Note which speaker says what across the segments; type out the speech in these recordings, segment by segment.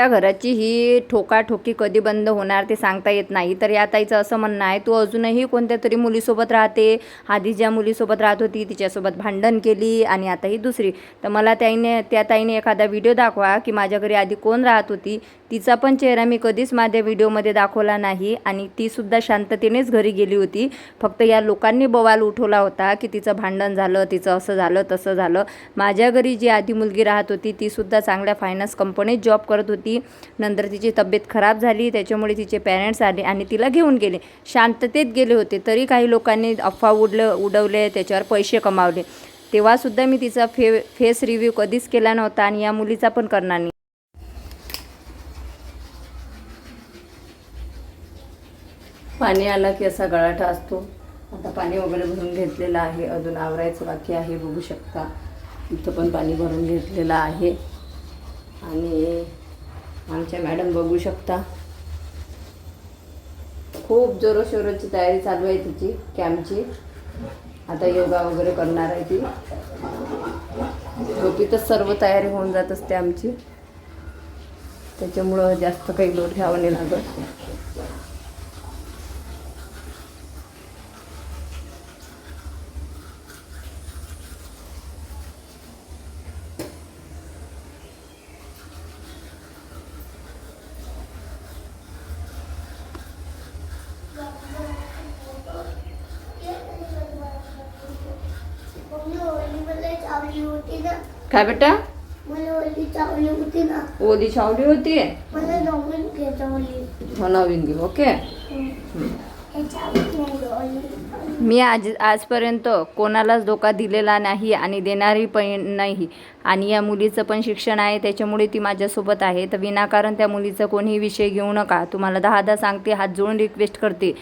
Speaker 1: त्या घराची ही ठोकाठोकी कधी बंद होणार ते सांगता येत नाही. तर या ताईचं असं म्हणणं आहे तू अजूनही कोणत्या तरी मुलीसोबत राहते. आधी ज्या मुलीसोबत राहत होती तिच्यासोबत भांडण केली आणि आता ही दुसरी. तर मला त्याईने त्या ताईने एखादा व्हिडिओ दाखवा की माझ्या घरी आधी कोण राहत होती. तिचा पण चेहरा मी कधीच माझ्या व्हिडिओमध्ये दाखवला नाही आणि तीसुद्धा शांततेनेच घरी गेली होती. फक्त या लोकांनी बवाल उठवला होता की तिचं भांडण झालं तिचं असं झालं तसं झालं. माझ्या घरी जी आधी मुलगी राहत होती तीसुद्धा चांगल्या फायनान्स कंपनीत जॉब करत होती. नंतर तिची तब्येत खराब झाली. त्याच्यामुळे तिचे पॅरेंट्स आले आणि तिला घेऊन गेले. शांततेत गेले होते. तरी काही लोकांनी अफवा उडलं उडवले त्याच्यावर पैसे कमावले. तेव्हासुद्धा मी तिचा फे फेस रिव्ह्यू कधीच केला नव्हता आणि या मुलीचा पण करणार नाही. पाणी आला की असा गळाटा असतो. आता पाणी वगैरे भरून घेतलेलं आहे. अजून आवरायचं बाकी आहे. बघू शकता. इथं पण पाणी भरून घेतलेलं आहे. आणि आमच्या मॅडम बघू शकता. खूप जोरोशोरोची तयारी चालू आहे तिची कॅम्पची आता योगा वगैरे करणार आहे ती. हो, झोपीतच सर्व तयारी होऊन जात असते आमची. त्याच्यामुळं जास्त काही लोट घ्यावं नाही लागत
Speaker 2: मम्मी ओली मला चावली होती ना
Speaker 1: काय बेटा?
Speaker 2: ओली चावली होती
Speaker 1: छावली हो नवीन घेऊ ओके?
Speaker 2: हे.
Speaker 1: मी आज आजपर्यंत कोणालाच धोका दिलेला नाही आणि देणारी पण नाही. आणि या मुलीचं पण शिक्षण आहे त्याच्यामुळे ती माझ्यासोबत आहे. तर विनाकारण त्या मुलीचा कोणीही विषय घेऊ नका. तुम्हाला दहा दहा सांगते हात जोडून रिक्वेस्ट करते.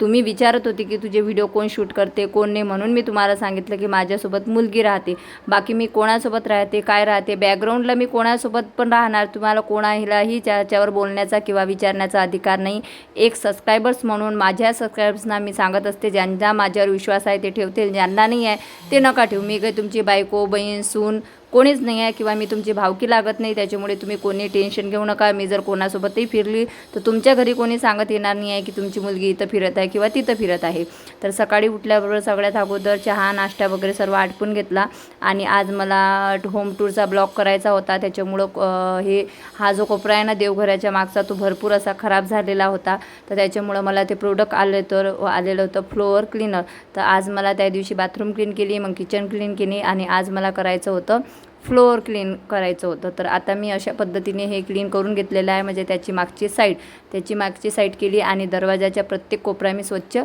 Speaker 1: तुम्ही विचारत होते की तुझे व्हिडिओ कोण शूट करते कोण नाही म्हणून मी तुम्हाला सांगितलं की माझ्यासोबत मुलगी राहते. बाकी मी कोणासोबत राहते काय राहते बॅकग्राऊंडला मी कोणासोबत पण राहणार तुम्हाला कोणालाही त्याच्यावर बोलण्याचा किंवा विचारण्याचा अधिकार नाही. एक सबस्क्रायबर्स म्हणून माझ्या सबस्क्रायबर्सना मी सांगत असते ज्यांना माझ्यावर विश्वास आहे ते ठेवतील ज्यांना नाही आहे ते नका ठेवू. मी काही तुमची बायको बहीण सून कोणीच नाही आहे किंवा मी तुमची भावकी लागत नाही त्याच्यामुळे तुम्ही कोणी टेन्शन घेऊ नका. मी जर कोणासोबतही फिरली तर तुमच्या घरी कोणी सांगत येणार नाही आहे की तुमची मुलगी इथं फिरत आहे किंवा तिथं फिरत आहे. तर सकाळी उठल्याबरोबर सगळ्यात अगोदर चहा नाश्ता वगैरे सर्व आटपून घेतला आणि आज मला होम टूरचा ब्लॉग करायचा होता. त्याच्यामुळं हे हा जो कोपरा आहे ना देवघराच्या मागचा तो भरपूर असा खराब झालेला होता. तर त्याच्यामुळं मला ते प्रोडक्ट आले तर आलेलं होतं फ्लोअर क्लीनर तर आज मला त्या दिवशी बाथरूम क्लीन केली मग किचन क्लीन केली आणि आज मला करायचं होतं फ्लोअर क्लीन करायचं होतं. तर आता मी अशा पद्धतीने हे क्लीन करून घेतलेलं आहे. म्हणजे त्याची मागची साईड त्याची मागची साईड केली आणि दरवाजाच्या प्रत्येक कोपरा मी स्वच्छ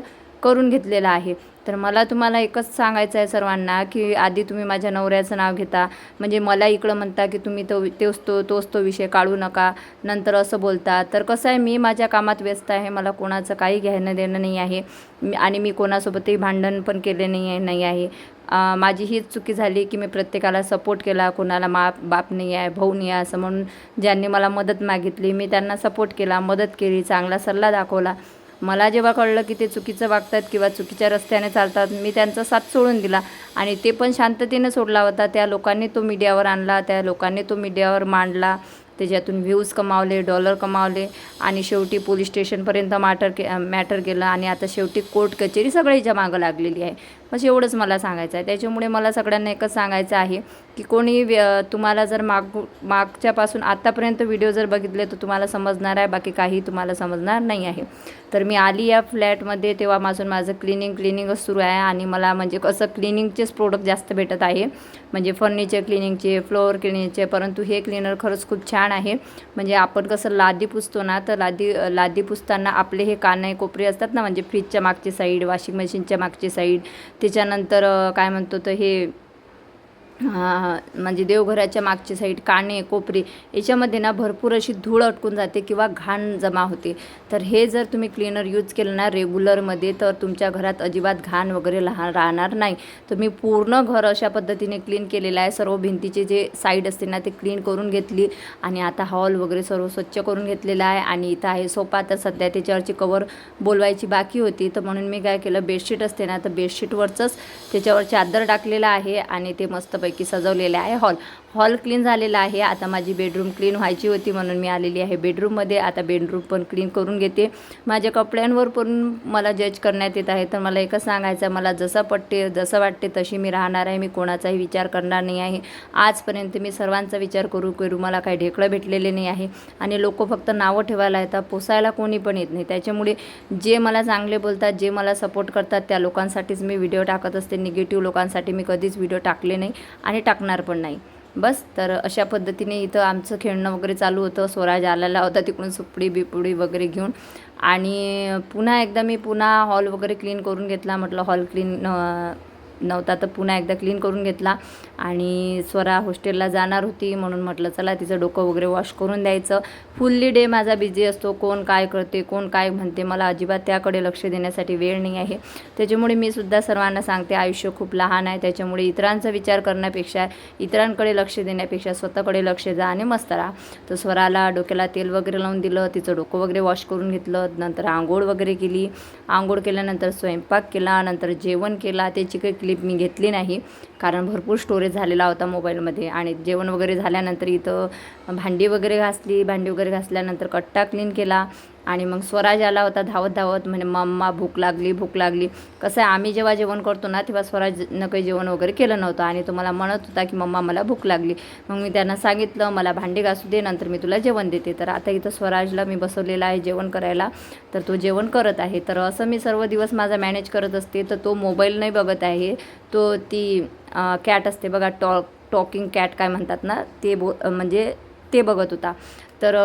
Speaker 1: करून घेतलेला आहे. तर मला तुम्हाला एकच सांगायचं आहे सर्वांना की आधी तुम्ही माझ्या नवऱ्याचं नाव घेता. म्हणजे मला इकडं म्हणता की तुम्ही तो तोच तो तोच तो विषय काढू नका. नंतर असं बोलता. तर कसं आहे मी माझ्या कामात व्यस्त आहे. मला कोणाचं काही घेणं देणं नाही आहे. आणि मी कोणासोबतही भांडण पण केले नाही आहे नाही आहे. माझी हीच चुकी झाली की मी प्रत्येकाला सपोर्ट केला कोणाला मा बाप नाही आहे भाऊ नाही आहे असं म्हणून ज्यांनी मला मदत मागितली मी त्यांना सपोर्ट केला मदत केली चांगला सल्ला दाखवला. मला जेव्हा कळलं की ते चुकीचं वागतात किंवा चुकीच्या रस्त्याने चालतात मी त्यांचा साथ सोडून दिला आणि ते पण शांततेने सोडला होता. त्या लोकांनी तो मीडियावर आणला त्या लोकांनी तो मीडियावर मांडला. त्याच्यातून व्ह्यूज कमावले डॉलर कमावले आणि शेवटी पोलीस स्टेशनपर्यंत मॅटर के मॅटर गेलं आणि आता शेवटी कोर्ट कचेरी सगळ्याच्या मागं लागलेली आहे. बस एवढंच मला सांगायचं आहे. त्याच्यामुळे मला सगळ्यांना एकच सांगायचं आहे की कोणी तुम्हाला जर माग मागच्यापासून आत्तापर्यंत व्हिडिओ जर बघितले तर तुम्हाला समजणार आहे बाकी काही तुम्हाला समजणार नाही आहे. तर मी आली या फ्लॅटमध्ये तेव्हापासून माझं क्लिनिंग क्लिनिंगच सुरू आहे आणि मला म्हणजे कसं क्लिनिंगचेच प्रोडक्ट जास्त भेटत आहे. म्हणजे फर्निचर क्लिनिंगचे फ्लोअर क्लिनिंगचे परंतु हे क्लिनर खरंच खूप छान आहे. म्हणजे आपण कसं लादी पुसतो ना तर लादी लादी पुसताना आपले हे काने कोपरे असतात ना म्हणजे फ्रीजच्या मागची साईड वॉशिंग मशीनच्या मागची साईड त्याच्यानंतर काय म्हणतो तर हे म्हणजे देवघराच्या मागची साईड काणे कोपरे याच्यामध्ये ना भरपूर अशी धूळ अटकून जाते किंवा घाण जमा होते. तर हे जर तुम्ही क्लीनर यूज केलं ना रेग्युलरमध्ये तर तुमच्या घरात अजिबात घाण वगैरे लहान राहणार नाही. तर मी पूर्ण घर अशा पद्धतीने क्लीन केलेलं आहे. सर्व भिंतीचे जे साईड असते ना ते क्लीन करून घेतली आणि आता हॉल वगैरे सर्व स्वच्छ करून घेतलेलं आहे. आणि इथं आहे सोपा तर सध्या त्याच्यावरची कवर बोलवायची बाकी होती. तर म्हणून मी काय केलं बेडशीट असते ना तर बेडशीटवरचंच त्याच्यावर चादर टाकलेलं आहे आणि ते मस्तपैकी सजवलेले आहे. हॉल हॉल क्लीन झालेला आहे. आता माझी बेडरूम क्लीन व्हायची होती म्हणून मी आलेली आहे बेडरूममध्ये. आता बेडरूम पण क्लीन करून घेते. माझ्या कपड्यांवर पण मला जज करण्यात येत आहे. तर मला एकच सांगायचं आहे मला जसं पटते जसं वाटते तशी मी राहणार आहे. मी कोणाचाही विचार करणार नाही आहे. आजपर्यंत मी सर्वांचा विचार करू करू मला काही ढेकळं भेटलेले नाही आहे. आणि लोक फक्त नावं ठेवायला येतात. पोसायला कोणी पण येत नाही. त्याच्यामुळे जे मला चांगले बोलतात जे मला सपोर्ट करतात त्या लोकांसाठीच मी व्हिडिओ टाकत असते. निगेटिव्ह लोकांसाठी मी कधीच व्हिडिओ टाकले नाही आणि टाकणार पण नाही. बस तर अशा पद्धतीने इथं आमचं खेळणं वगैरे चालू होतं. स्वराज आलेला होता तिकडून सुपडी बिपडी वगैरे घेऊन. आणि पुन्हा एकदा मी पुन्हा हॉल वगैरे क्लीन करून घेतला. म्हटलं हॉल क्लीन नव्हता तर पुन्हा एकदा क्लीन करून घेतला. आणि स्वरा हॉस्टेलला जाणार होती म्हणून म्हटलं चला तिचं डोकं वगैरे वॉश करून द्यायचं. फुल्ली डे माझा बिझी असतो. कोण काय करते कोण काय म्हणते मला अजिबात त्याकडे लक्ष देण्यासाठी वेळ नाही आहे. त्याच्यामुळे मी सुद्धा सर्वांना सांगते आयुष्य खूप लहान आहे. त्याच्यामुळे इतरांचा विचार करण्यापेक्षा इतरांकडे लक्ष देण्यापेक्षा स्वतःकडे लक्ष द्या आणि मस्त राहा. तर स्वराला डोक्याला तेल वगैरे लावून दिलं. तिचं डोकं वगैरे वॉश करून घेतलं. नंतर आंघोळ वगैरे केली. आंघोळ केल्यानंतर स्वयंपाक केला. नंतर जेवण केला. त्याची काही क्लिप मी घेतली नाही. कारण भरपूर स्टोरेज झालेला होता मोबाईलमध्ये आणि जेवण वगैरे झाल्यानंतर इथं भांडी वगैरे घासली भांडी वगैरे घासल्यानंतर कट्टा क्लीन केला. आणि मग स्वराज आला होता धावत धावत म्हणे मम्मा भूक लागली भूक लागली. कसं आहे आम्ही जेव्हा जेवण करतो ना तेव्हा स्वराजनं काही जेवण वगैरे केलं नव्हतं आणि तो मला म्हणत होता की मम्मा मला भूक लागली. मग मी त्यांना सांगितलं मला भांडी घासू दे नंतर मी तुला जेवण देते. तर आता इथं स्वराजला मी बसवलेलं आहे जेवण करायला. तर तो जेवण करत आहे. तर असं मी सर्व दिवस माझा मॅनेज करत असते. तर तो मोबाईल नाही बघत आहे. तो ती कॅट असते बघा टॉ टॉकिंग कॅट काय म्हणतात ना ते बो म्हणजे ते बघत होता. तर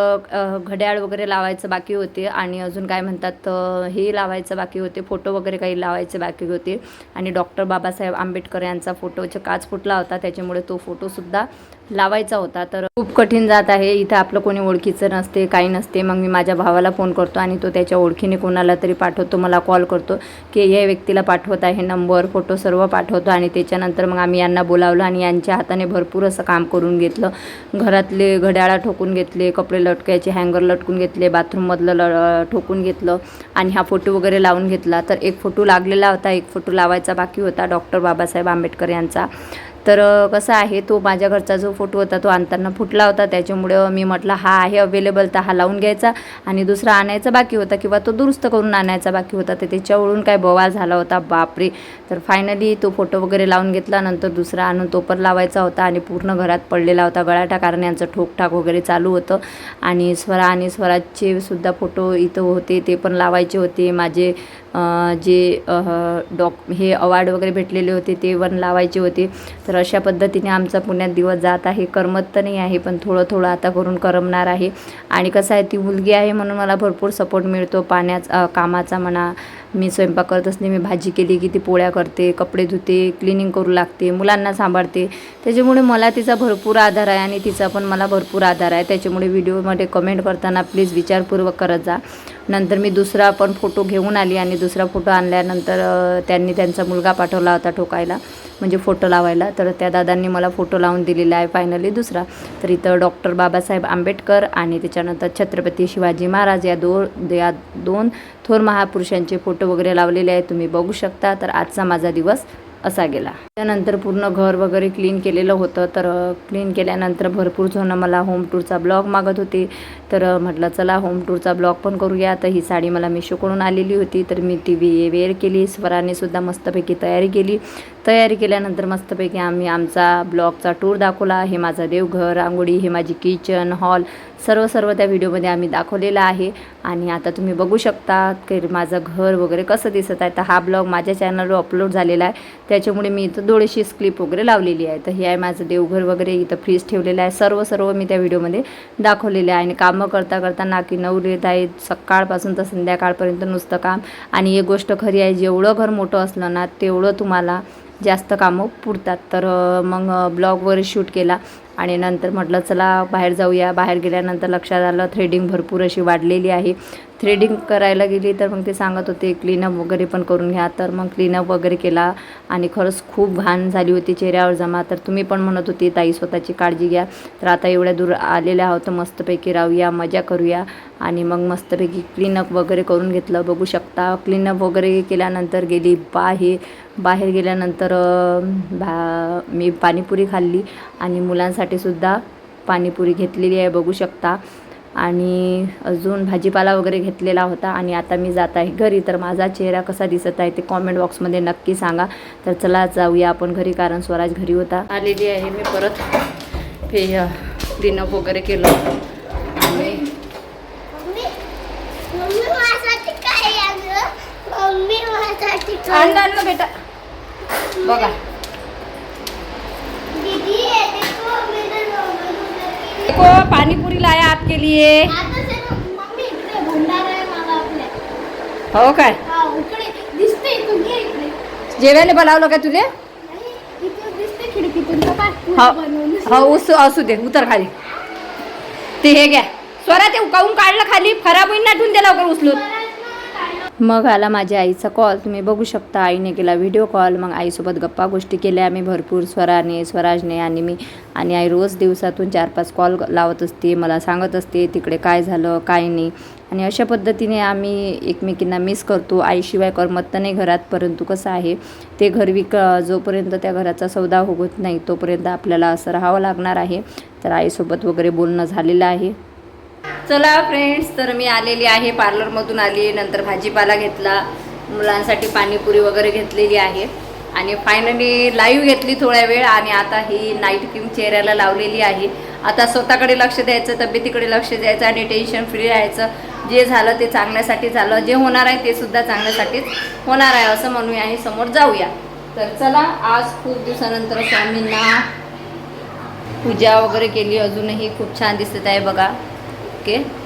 Speaker 1: घड्याळ वगैरे लावायचं बाकी होते आणि अजून काय म्हणतात हे लावायचं बाकी होते फोटो वगैरे काही लावायचे बाकी होते. आणि डॉक्टर बाबासाहेब आंबेडकर यांचा फोटो काच फुटला होता त्याच्यामुळे तो फोटोसुद्धा लावायचा होता तर खूप कठीण जात आहे. इथं आपलं कोणी ओळखीचं नसते काही नसते. मग मी माझ्या भावाला फोन करतो आणि तो त्याच्या ओळखीने कोणाला तरी पाठवतो मला कॉल करतो की या व्यक्तीला पाठवत आहे नंबर फोटो सर्व पाठवतो आणि त्याच्यानंतर मग आम्ही यांना बोलावलं आणि यांच्या हाताने भरपूर असं काम करून घेतलं. घरातले घड्याळा ठोकून घेतले कपडे लटकायचे हँगर लटकून घेतले बाथरूममधलं ल ठोकून घेतलं आणि हा फोटो वगैरे लावून घेतला. तर एक फोटो लागलेला होता एक फोटो लावायचा बाकी होता डॉक्टर बाबासाहेब आंबेडकर यांचा. तर कसं आहे तो माझ्या घरचा जो फोटो होता तो आणताना फुटला होता. त्याच्यामुळं मी म्हटलं हा आहे अवेलेबल तर हा लावून घ्यायचा. आणि दुसरा आणायचा बाकी होता किंवा तो दुरुस्त करून आणायचा बाकी होता. तर त्याच्यावरून काय बवाल झाला होता? बापरे! तर फायनली तो फोटो वगैरे लावून घेतला. नंतर दुसरा आणून तो पण लावायचा होता आणि पूर्ण घरात पडलेला होता. गळाटा कारण यांचं ठोकठाक वगैरे चालू होतं. आणि स्वरा आणि स्वराजचे सुद्धा फोटो इथं होते ते पण लावायचे होते. माझे जे डॉक हे अवॉर्ड वगैरे भेटलेले होते ते पण लावायचे होते. तर तर अशा पद्धतीने आमचा पुण्यात दिवस जात आहे. करमत तर नाही आहे पण थोडं थोडं आता करून करमणार आहे. आणि कसं आहे ती मुलगी आहे म्हणून मला भरपूर सपोर्ट मिळतो. पाण्याचा कामाचा म्हणा मी स्वयंपाक करत असते मी भाजी केली की ती पोळ्या करते कपडे धुते क्लिनिंग करू लागते मुलांना सांभाळते. त्याच्यामुळे मला तिचा भरपूर आधार आहे आणि तिचा पण मला भरपूर आधार आहे. त्याच्यामुळे व्हिडिओमध्ये कमेंट करताना प्लीज विचारपूर्वक करत जा. नंतर मी दुसरा पण फोटो घेऊन आली आणि दुसरा फोटो आणल्यानंतर त्यांनी त्यांचा मुलगा पाठवला होता ठोकायला म्हणजे फोटो लावायला. तर त्या दादांनी मला फोटो लावून दिलेला आहे फायनली दुसरा. तर इथं डॉक्टर बाबासाहेब आंबेडकर आणि त्याच्यानंतर छत्रपती शिवाजी महाराज या दो या दोन थोर महापुरुषांचे फोटो वगैरे लावलेले आहेत तुम्ही बघू शकता. तर आजचा माझा दिवस असा गेला. त्यानंतर पूर्ण घर वगैरे क्लीन केलेलं होतं. तर क्लीन केल्यानंतर भरपूर जण मला होम टूरचा ब्लॉग मागत होते. तर म्हटलं चला होम टूरचा ब्लॉग पण करूया. तर ही साडी मला मिशोकडून आलेली होती. तर मी ती वे वेअर केली. स्वराने सुद्धा मस्तपैकी तयारी केली. तयारी केल्यानंतर मस्तपैकी आम्ही आमचा ब्लॉगचा टूर दाखवला. हे माझं देवघर रांगोळी हे माझी किचन हॉल सर्व सर्व त्या व्हिडिओमध्ये आम्ही दाखवलेलं आहे. आणि आता तुम्ही बघू शकता की माझं घर वगैरे कसं दिसत आहे. तर हा ब्लॉग माझ्या चॅनलवर अपलोड झालेला आहे. त्याच्यामुळे मी इथं थोडीशी क्लिप वगैरे लावलेली आहे. तर हे आहे माझं देवघर वगैरे इथं फ्रीज ठेवलेलं आहे. सर्व सर्व मी त्या व्हिडिओमध्ये दाखवलेले आहे. आणि कामं करता करता नाकी नऊ येत आहेत. सकाळपासून तर संध्याकाळपर्यंत नुसतं काम. आणि एक गोष्ट खरी आहे जेवढं घर मोठं असलं ना तेवढं तुम्हाला जास्त कामं पुरतात. तर मग ब्लॉगवर शूट केला. आणि नंतर म्हटलं चला बाहेर जाऊया. बाहेर गेल्यानंतर लक्षात आलं थ्रेडिंग भरपूर अशी वाढलेली आहे. थ्रेडिंग करायला गेली तर मग ते सांगत होते क्लीनअप वगैरे पण करून घ्या. तर मग क्लीनअप वगैरे केला आणि खरंच खूप घाण झाली होती चेहऱ्यावर जमा. तर तुम्ही पण म्हणत होती ताई स्वतःची काळजी घ्या. तर आता एवढ्या दूर आलेल्या आहोत तर मस्तपैकी राहूया मजा करूया. आणि मग मस्तपैकी क्लीनअप वगैरे करून घेतलं. बघू शकता क्लीनअप वगैरे केल्यानंतर गेली बाहेर बाहेर गेल्यानंतर बा भा मी पाणीपुरी खाल्ली आणि मुलांसाठी सुद्धा पाणीपुरी घेतलेली आहे बघू शकता. आणि अजून भाजीपाला वगैरे घेतलेला होता आणि आता मी जात आहे घरी. तर माझा चेहरा कसा दिसत आहे ते कॉमेंट बॉक्समध्ये नक्की सांगा. तर चला जाऊया आपण घरी कारण स्वराज घरी होता. आलेली आहे मी परत. हे क्लीनअप वगैरे केलं. आणि बेटा. बघा.
Speaker 2: देखो
Speaker 1: को पाणीपुरी लाया आपके लिए। हो काय? जेवायला बोलावलं का
Speaker 2: तुझे? काय
Speaker 1: हो हो उस असू दे उतर खाली. ते हे घ्या. स्वरा ते उकावून काढलं खाली. खराब होईन ना ठेवून दे लवकर उचलून. मग आला माझ्या आईचा कॉल तुम्ही बघू शकता आईने केला व्हिडिओ कॉल मग आईसोबत गप्पा गोष्टी केल्या आम्ही भरपूर. स्वराने स्वराजने आणि मी आणि आई रोज दिवसातून चार पाच कॉल लावत असते मला सांगत असते तिकडे काय झालं काय नाही. आणि अशा पद्धतीने आम्ही एकमेकींना मिस करतो. आईशिवाय करमत तर नाही घरात परंतु कसं आहे ते घर विक जोपर्यंत त्या घराचा सौदा होत नाही तोपर्यंत आपल्याला असं राहावं लागणार आहे. तर आईसोबत वगैरे बोलणं झालेलं आहे. चला फ्रेंड्स तर मी आलेली आहे पार्लरमधून आली नंतर भाजीपाला घेतला मुलांसाठी पाणीपुरी वगैरे घेतलेली आहे. आणि फायनली लाईव्ह घेतली थोड्या वेळ आणि आता ही नाईट क्रीम चेहऱ्याला लावलेली आहे. आता स्वतःकडे लक्ष द्यायचं तब्येतीकडे लक्ष द्यायचं आणि टेन्शन फ्री राहायचं. जे झालं ते चांगल्यासाठी झालं जे होणार आहे ते सुद्धा चांगल्यासाठीच होणार आहे असं म्हणूया आणि समोर जाऊया. तर चला आज खूप दिवसानंतर स्वामींना पूजा वगैरे केली अजूनही खूप छान दिसत आहे बघा. ओके